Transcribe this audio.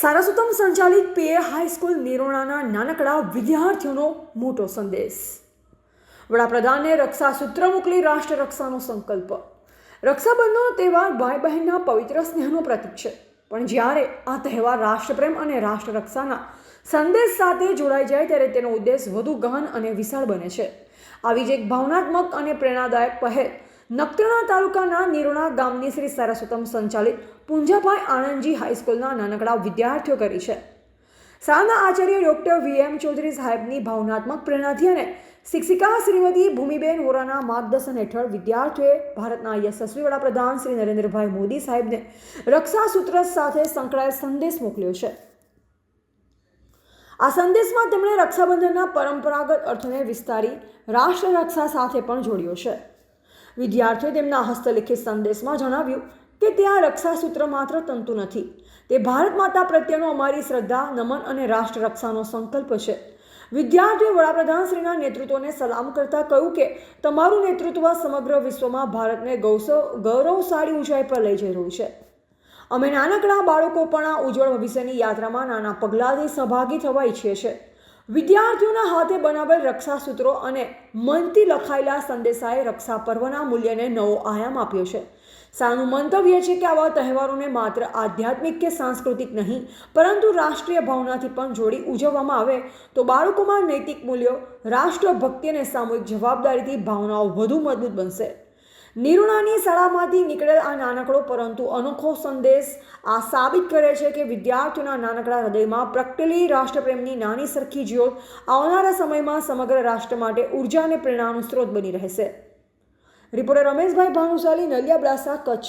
સારસ્વતમ સંચાલિત પીએ હાઈસ્કૂલ નિરોણાના નાનકડા વિદ્યાર્થીઓનો મોટો સંદેશ. વડાપ્રધાને રક્ષા સૂત્ર મોકલી રાષ્ટ્ર રક્ષાનો સંકલ્પ. રક્ષાબંધનનો તહેવાર ભાઈ બહેનના પવિત્ર સ્નેહનું પ્રતીક છે. પણ જ્યારે આ તહેવાર રાષ્ટ્રપ્રેમ અને રાષ્ટ્ર રક્ષાના સંદેશ સાથે જોડાઈ જાય ત્યારે તેનો ઉદ્દેશ વધુ ગહન અને વિશાળ બને છે. આવી જ એક ભાવનાત્મક અને પ્રેરણાદાયક પહેલ નખત્રાણા તાલુકાના નિરોણા ગામની શ્રી સરસ્વતમ સંચાલિત પૂંજાભાઈ આણંદજી હાઈસ્કૂલના નાનકડા વિદ્યાર્થીઓ કરી છે. શાળાના આચાર્ય ડૉક્ટર વી એમ ચૌધરી સાહેબની ભાવનાત્મક પ્રેરણાથી અને શિક્ષિકા શ્રીમતી ભૂમિબેન વોરાના માર્ગદર્શન હેઠળ વિદ્યાર્થીઓએ ભારતના યશસ્વી વડાપ્રધાન શ્રી નરેન્દ્રભાઈ મોદી સાહેબને રક્ષા સૂત્ર સાથે સંકળાયેલ સંદેશ મોકલ્યો છે. આ સંદેશમાં તેમણે રક્ષાબંધનના પરંપરાગત અર્થને વિસ્તારી રાષ્ટ્ર રક્ષા સાથે પણ જોડ્યો છે. વિદ્યાર્થીઓએ તેમના હસ્તલિખિત સંદેશમાં જણાવ્યું કે તે આ રક્ષા સૂત્ર માત્ર તંતુ નથી. તે ભારત માતા પ્રત્યેનો અમારી શ્રદ્ધા, નમન અને રાષ્ટ્ર રક્ષાનો સંકલ્પ છે. વિદ્યાર્થીઓએ વડાપ્રધાનશ્રીના નેતૃત્વને સલામ કરતા કહ્યું કે, તમારું નેતૃત્વ સમગ્ર વિશ્વમાં ભારતને ગૌસવ ગૌરવશાળી ઊંચાઈ પર લઈ જઈ રહ્યું છે. અમે નાનકડા બાળકો પણ આ ઉજ્જવળ ભવિષ્યની યાત્રામાં નાના પગલાંથી સહભાગી થવા ઈચ્છીએ છીએ વિદ્યાર્થીઓના હાથે બનાવેલ રક્ષા સૂત્રો અને મનથી લખાયેલા સંદેશાએ રક્ષા પર્વના મૂલ્યને નવો આયામ આપ્યો છે. સાનું મંતવ્ય છે કે આવા તહેવારોને માત્ર આધ્યાત્મિક કે સાંસ્કૃતિક નહીં, પરંતુ રાષ્ટ્રીય ભાવનાથી પણ જોડી ઉજવવામાં આવે તો બાળકોમાં નૈતિક મૂલ્યો, રાષ્ટ્રભક્તિ અને સામૂહિક જવાબદારીથી ભાવનાઓ વધુ મજબૂત બનશે. નિરુણાની શાળામાંથી નીકળેલ આ નાનકડો પરંતુ અનોખો સંદેશ આ સાબિત કરે છે કે વિદ્યાર્થીઓના નાનકડા હૃદયમાં પ્રગટેલી રાષ્ટ્રપ્રેમની નાની સરખી જ્યોત આવનારા સમયમાં સમગ્ર રાષ્ટ્ર માટે ઊર્જા અને પ્રેરણાનો સ્ત્રોત બની રહેશે. રિપોર્ટર રમેશભાઈ ભાનુશાલી, નલિયા બ્લાસા કચ્છ.